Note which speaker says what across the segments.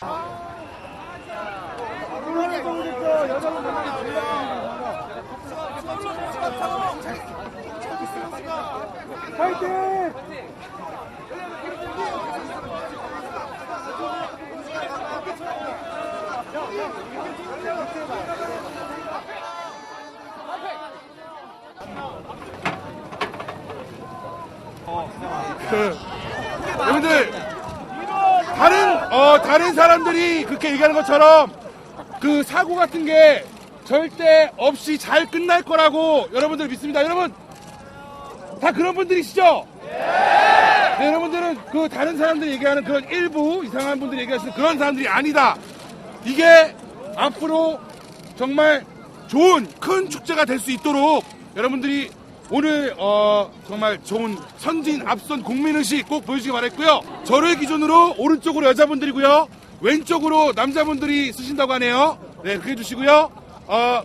Speaker 1: 네. 여러분들 어 다른 사람들이 그렇게 얘기하는 것처럼 그 사고 같은 게 절대 없이 잘 끝날 거라고 여러분들 믿습니다. 여러분 다 그런 분들이시죠? 네, 여러분들은 그 다른 사람들이 얘기하는 그런 일부 이상한 분들이 얘기하시는 그런 사람들이 아니다. 이게 앞으로 정말 좋은 큰 축제가 될 수 있도록 여러분들이 오늘 어 정말 좋은 선진 앞선 국민의식 꼭 보여주시기 바랬고요. 저를 기준으로 오른쪽으로 여자분들이고요. 왼쪽으로 남자분들이 쓰신다고 하네요. 네, 그렇게 해주시고요. 어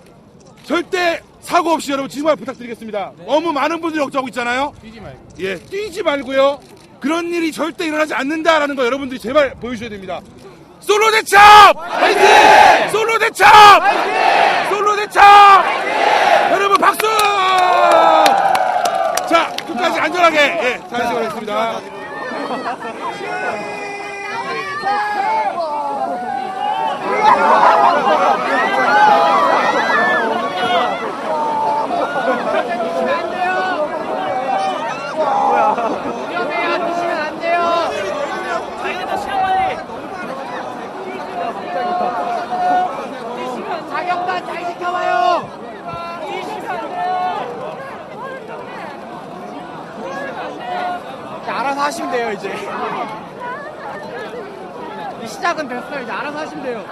Speaker 1: 절대 사고 없이 여러분 정말 부탁드리겠습니다. 너무 많은 분들이 걱정하고 있잖아요. 뛰지 말고. 예, 뛰지 말고요. 그런 일이 절대 일어나지 않는다라는 거 여러분들이 제발 보여주셔야 됩니다. 솔로 대첩! 파이팅! 솔로 대첩! 파이팅! 솔로 대첩! 여러분 박수! 자, 끝까지 안전하게 예, 잘 시작하겠습니다.
Speaker 2: 자격단 잘 지켜봐요. 뛰시면 안 돼요. 이제 알아서 하시면 돼요, 이제. 시작은 됐어요. 이제 알아서 하시면 돼요.